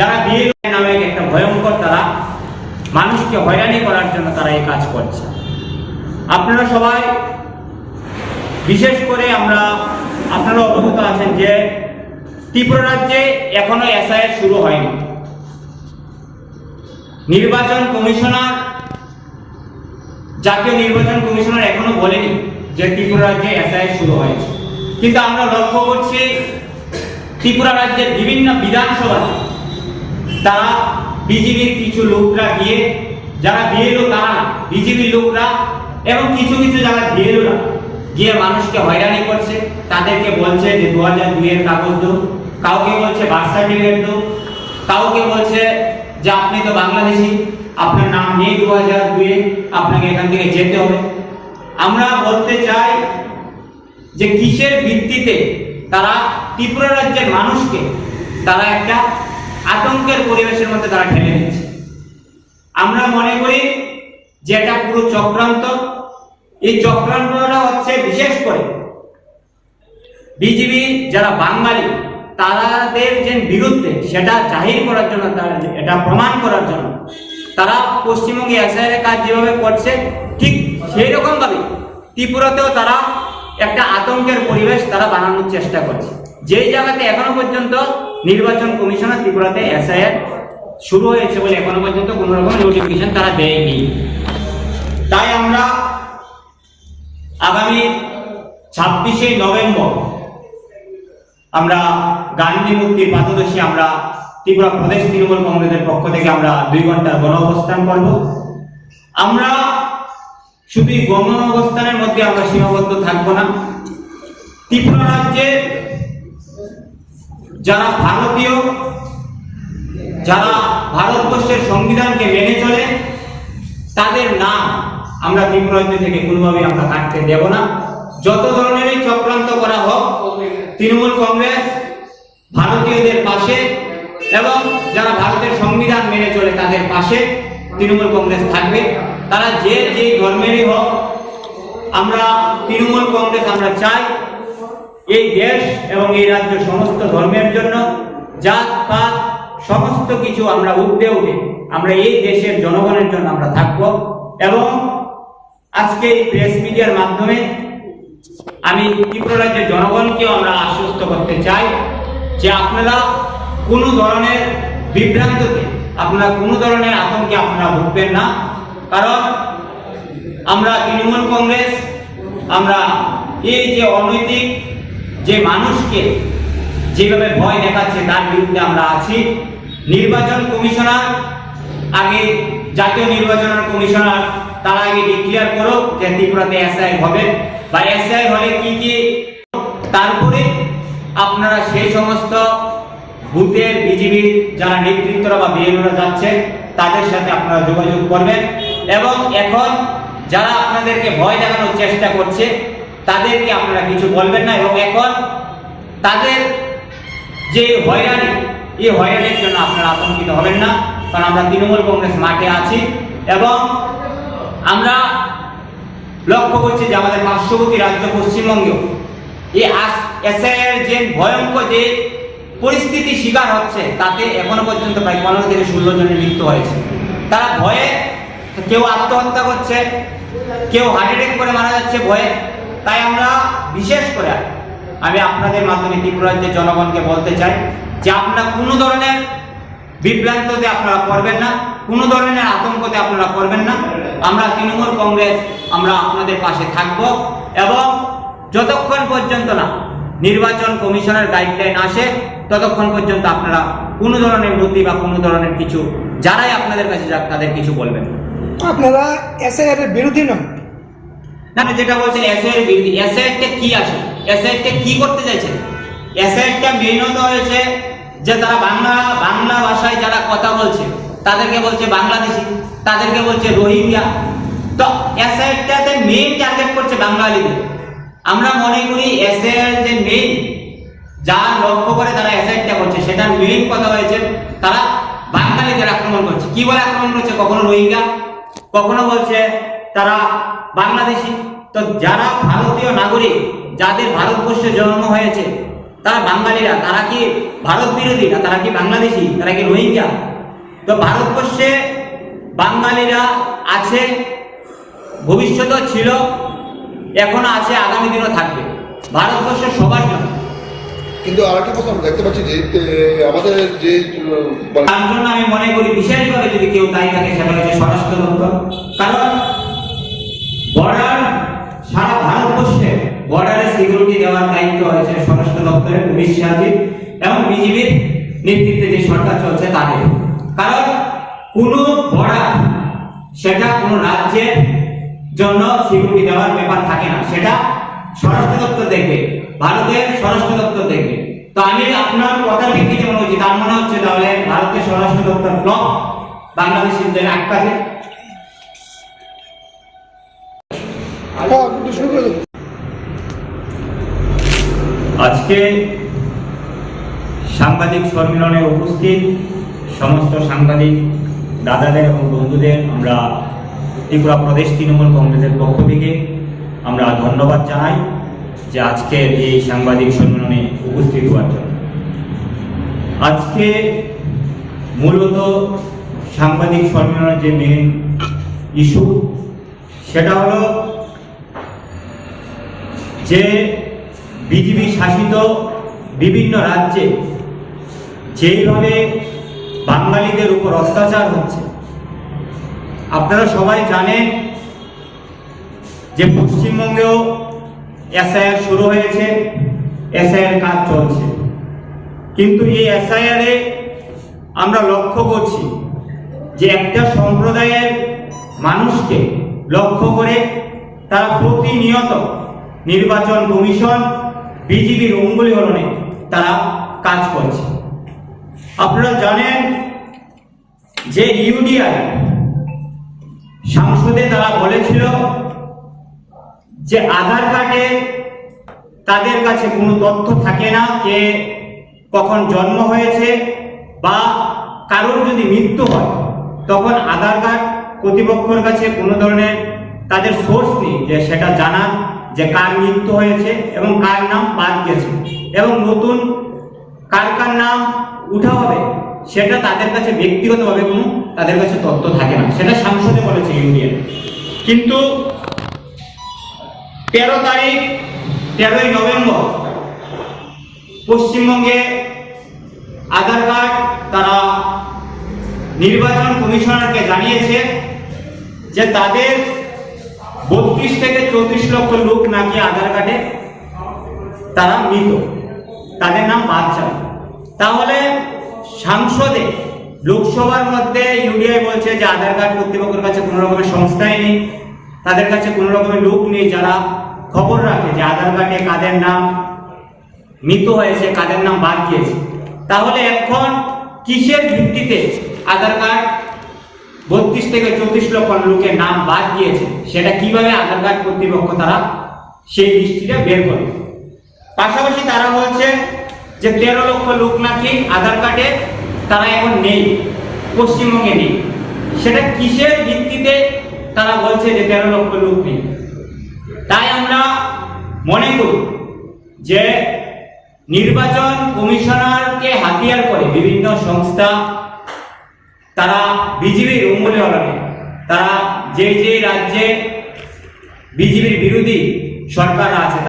যারা বিএলও নামে একটা ভয়ঙ্কর তারা মানুষকে হয়রানি করার জন্য তারা এই কাজ করছে। আপনারা সবাই, বিশেষ করে আমরা আপনারা অবগত আছেন যে ত্রিপুরা রাজ্যে এখনও এসআইআর শুরু হয়নি। নির্বাচন কমিশনার, জাতীয় নির্বাচন কমিশনার এখনও বলেনি যে ত্রিপুরা রাজ্যে এসআইআর শুরু হয়েছে। কিন্তু আমরা লক্ষ্য করছি ত্রিপুরা রাজ্যের বিভিন্ন বিধানসভাতে তারা বিজেপির কিছু লোকরা গিয়ে, যারা বিএলও তারা না বিজেপির লোকরা এবং কিছু কিছু যারা বিএলওরা গিয়ে মানুষকে হয়রানি করছে, তাদেরকে বলছে যে দু হাজার দুইয়ের কাগজ দো, কাউকে বলছে বার্থ সার্টিফিকেট দো, কাউকে বলছে যে আপনি তো বাংলাদেশি, আপনার নাম নেই দু হাজার দুয়ে আপনাকে এখান থেকে যেতে হবে। আমরা বলতে চাই যে কিসের ভিত্তিতে তারা ত্রিপুরা রাজ্যের মানুষকে, তারা একটা আতঙ্কের পরিবেশের মধ্যে তারা ঠেলে দিচ্ছে আমরা মনে করি যে এটা পুরো চক্রান্ত, এই চক্রান্তটা হচ্ছে বিশেষ করে বিজেপি যারা বাঙালি তাদের যে বিরুদ্ধে সেটা জাহির করার জন্য তারা এটা প্রমাণ করার জন্য, তারা পশ্চিমবঙ্গে এসআইআর কাজ যেভাবে করছে, ঠিক সেই রকমভাবে ত্রিপুরাতেও তারা একটা আতঙ্কের পরিবেশ তারা বানানোর চেষ্টা করছে। যেই জায়গাতে এখনও পর্যন্ত নির্বাচন কমিশনার ত্রিপুরাতে এসআইআর শুরু হয়েছে বলে এখনও পর্যন্ত কোনো রকম নোটিফিকেশন তারা দেয়নি। তাই আমরা আগামী ছাব্বিশে নভেম্বর আমরা গান্ধী মূর্তির পাদদেশে আমরা ত্রিপুরা প্রদেশ তৃণমূল কংগ্রেসের পক্ষ থেকে আমরা দুই ঘণ্টার গণ অবস্থান করব। আমরা শুধু গণ অবস্থানের মধ্যে আমরা সীমাবদ্ধ থাকব না। ত্রিপুরা রাজ্যে যারা ভারতীয়, যারা ভারতবর্ষের সংবিধানকে মেনে চলে, তাদের নাম আমরা ত্রিপুরা থেকে কোনোভাবে আমরা কাটতে দেব না। যত ধরনেরই চক্রান্ত করা হোক, তৃণমূল কংগ্রেস ভারতীয়দের পাশে এবং যারা ভারতের সংবিধান মেনে চলে তাদের পাশে তৃণমূল কংগ্রেস থাকবে। তারা যে যে ধর্মেরই হোক, আমরা তৃণমূল কংগ্রেস আমরা চাই এই দেশ এবং এই রাজ্য সমস্ত ধর্মের জন্য, জাত, পাত, সমস্ত কিছু আমরা উঠতে উঠে আমরা এই দেশের জনগণের জন্য আমরা থাকব। এবং আজকে এই প্রেস মিডিয়ার মাধ্যমে আমি ত্রিপুরা রাজ্যের জনগণকেও আমরা আশ্বস্ত করতে চাই যে আপনারা কোনো ধরনের বিভ্রান্ততে আপনারা কোনো ধরনের আতঙ্কে আপনারা ভুগবেন না। কারণ আমরা তৃণমূল কংগ্রেস, আমরা এই যে অনৈতিক যে মানুষকে যেভাবে ভয় দেখাচ্ছে, তার বিরুদ্ধে আমরা আছি। নির্বাচন কমিশনার, আগে জাতীয় নির্বাচন কমিশনার, তারা আগে ডিক্লেয়ার করুক যে ত্রিপুরাতে এসআই হবে। বা এসআই হলে কি কি? তারপরে আপনারা সেই সমস্ত বুথের বিজেপির যারা নেতৃত্বরা বা বিএলওরা যাচ্ছে, তাদের সাথে আপনারা যোগাযোগ করবেন। এবং এখন যারা আপনাদেরকে ভয় দেখানোর চেষ্টা করছে তাদেরকে আপনারা কিছু বলবেন না এবং এখন তাদের যে হয়রানি, এই হয়রানির জন্য আপনারা আতঙ্কিত হবেন না, কারণ আমরা তৃণমূল কংগ্রেস মাঠে আছি এবং আমরা লক্ষ্য করছি যে আমাদের পার্শ্ববর্তী রাজ্য পশ্চিমবঙ্গেও এই এসআইয়ের যে ভয়ঙ্কর যে পরিস্থিতি শিকার হচ্ছে, তাতে এখনও পর্যন্ত প্রায় পনেরো থেকে ষোলো জনের মৃত্যু হয়েছে। তারা ভয়ে কেউ আত্মহত্যা করছে, কেউ হার্ট অ্যাটাক করে মারা যাচ্ছে ভয়ে। তাই আমরা বিশেষ করে আমি আপনাদের মাধ্যমে ত্রিপুরা রাজ্যের জনগণকে বলতে চাই যে আপনারা কোনো ধরনের বিভ্রান্ততে আপনারা করবেন না, কোনো ধরনের আতঙ্কতে আপনারা করবেন না। আমরা তৃণমূল কংগ্রেস, আমরা আপনাদের পাশে থাকব এবং যতক্ষণ পর্যন্ত না নির্বাচন কমিশনের গাইডলাইন আসে, ততক্ষণ পর্যন্ত আপনারা কোনো ধরনের নথি বা কোনো ধরনের কিছু, যারাই আপনাদের কাছে যাক, তাদের কিছু বলবেন। আপনারা এসআইআর এর বিরোধী নন। না যেটা বলছেন এসআইয়ের বিরোধী এসআইয়েরটা কি আছে? এসআইয়েরটা কি করতে চাইছেন? এসআইয়েরটা মেনত হয়েছে যে তারা বাংলা বাংলা ভাষায় যারা কথা বলছে, তাদেরকে বলছে বাংলাদেশি, তাদেরকে বলছে রোহিঙ্গা। তো এসআইয়েরটাতে মেইন টার্গেট করছে বাঙালিদের। আমরা মনে করি এসআইয়ের যে মেইন যা লক্ষ্য করে তারা এসআইয়েরটা করছে, সেটার মেইন কথা হয়েছে তারা বাঙালিদের আক্রমণ করছে। কি বলে আক্রমণ করছে? কখনো রোহিঙ্গা, কখনো বলছে তারা বাংলাদেশি। তো যারা ভারতীয় নাগরিক যাদের ভারতবর্ষে জন্ম হয়েছে তারা বাঙালিরা তারা কি ভারত বিরোধী না তারা কি বাংলাদেশি? তারা কি রোহিঙ্গা? তো ভারতবর্ষে বাঙালিরা আছে ভবিষ্যতেও ছিল এখনও আছে আগামী দিনও থাকবে। ভারতবর্ষ সবার জন্য। কিন্তু আরেকটা কথা আমরা দেখতে পাচ্ছি যে আমাদের যে তার জন্য আমি মনে করি বিশেষভাবে যদি কেউ তাই থাকে সেটা হচ্ছে স্বরাষ্ট্র দপ্তর কারণ দপ্তরের পুলিশ এবং বিজিবির নেতৃত্বে যে সরকার চলছে তাদের কারণ কোন বর্ডার সেটা কোন রাজ্যের জন্য সিকিউরিটি দেওয়ার ব্যাপার থাকে না। সেটা স্বরাষ্ট্র দপ্তর দেখবে ভারতের স্বরাষ্ট্র দপ্তর দেখবে। তো আমি আপনার কথা ভিত্তিতে মনে হচ্ছে তার মনে হচ্ছে তাহলে ভারতের স্বরাষ্ট্র দপ্তর ব্লক বাংলাদেশিদের আটকাছে। আজকে সাংবাদিক সম্মেলনে উপস্থিত সমস্ত সাংবাদিক দাদাদের এবং বন্ধুদের, আমরা ত্রিপুরা প্রদেশ তৃণমূল কংগ্রেসের পক্ষ থেকে আমরা ধন্যবাদ জানাই যে আজকের এই সাংবাদিক সম্মেলনে উপস্থিত হওয়ার জন্য। আজকে মূলত সাংবাদিক সম্মেলনের যে মেন ইস্যু সেটা হলো যে বিজেপি শাসিত বিভিন্ন রাজ্যে যেইভাবে বাঙালিদের উপর অত্যাচার হচ্ছে, আপনারা সবাই জানেন যে পশ্চিমবঙ্গেও এসআইআর শুরু হয়েছে, এসআইআর কাজ চলছে। কিন্তু এই এসআইআর আমরা লক্ষ্য করছি যে একটা সম্প্রদায়ের মানুষকে লক্ষ্য করে তারা প্রতিনিয়ত নির্বাচন কমিশন, বিজেপির অঙ্গুলি হলনে তারা কাজ করছে। আপনারা জানেন যে ইউডিআই সংসদে তারা বলেছিল যে আধার কার্ডে তাদের কাছে কোনো তথ্য থাকে না কে কখন জন্ম হয়েছে বা কারোর যদি মৃত্যু হয়, তখন আধার কার্ড কর্তৃপক্ষের কাছে কোনো ধরনের তাদের সোর্স নেই যে সেটা জানার যে কার মৃত্যু হয়েছে এবং কার নাম বাদ গেছে এবং নতুন কার কার নাম উঠা হবে, সেটা তাদের কাছে ব্যক্তিগতভাবে কোনো তাদের কাছে তথ্য থাকে না। সেটা সংসদে বলেছে ইউনিয়ন। কিন্তু তেরো তারিখ, তেরোই নভেম্বর, পশ্চিমবঙ্গে আধার কার্ড তারা নির্বাচন কমিশনারকে জানিয়েছে যে তাদের বত্রিশ থেকে চৌত্রিশ লক্ষ লোক নাকি আধার কার্ডে তারা মৃত। তাদের নাম বাদ চায় তাহলে সংসদে লোকসভার মধ্যে ইউডিআই বলছে যে আধার কার্ড কর্তৃপক্ষের কাছে কোনো রকমের সংস্থাই নেই। তাদের কাছে কোনো রকমের লোক নেই যারা খবর রাখে যে আধার কার্ডে কাদের নাম মৃত হয়েছে, কাদের নাম বাদ গিয়েছে। তাহলে এখন কিসের ভিত্তিতে আধার কার্ড বত্রিশ থেকে চৌত্রিশ লক্ষ লোকের নাম বাদ গিয়েছে, সেটা কীভাবে আধার কার্ড কর্তৃপক্ষ তারা সেই লিস্টিটা বের করবে? পাশাপাশি তারা বলছে যে তেরো লক্ষ লোক নাকি আধার কার্ডে, তারা এখন নেই, পশ্চিমবঙ্গে নেই। সেটা কিসের ভিত্তিতে তারা বলছে যে তেরো লক্ষ লোক নেই? তাই আমরা মনে করি যে নির্বাচন কমিশনারকে হাতিয়ার করে বিভিন্ন সংস্থা, তারা বিজেপির অঙ্গুলি হলনে তারা যে যে রাজ্যে বিজেপির বিরোধী সরকার আছে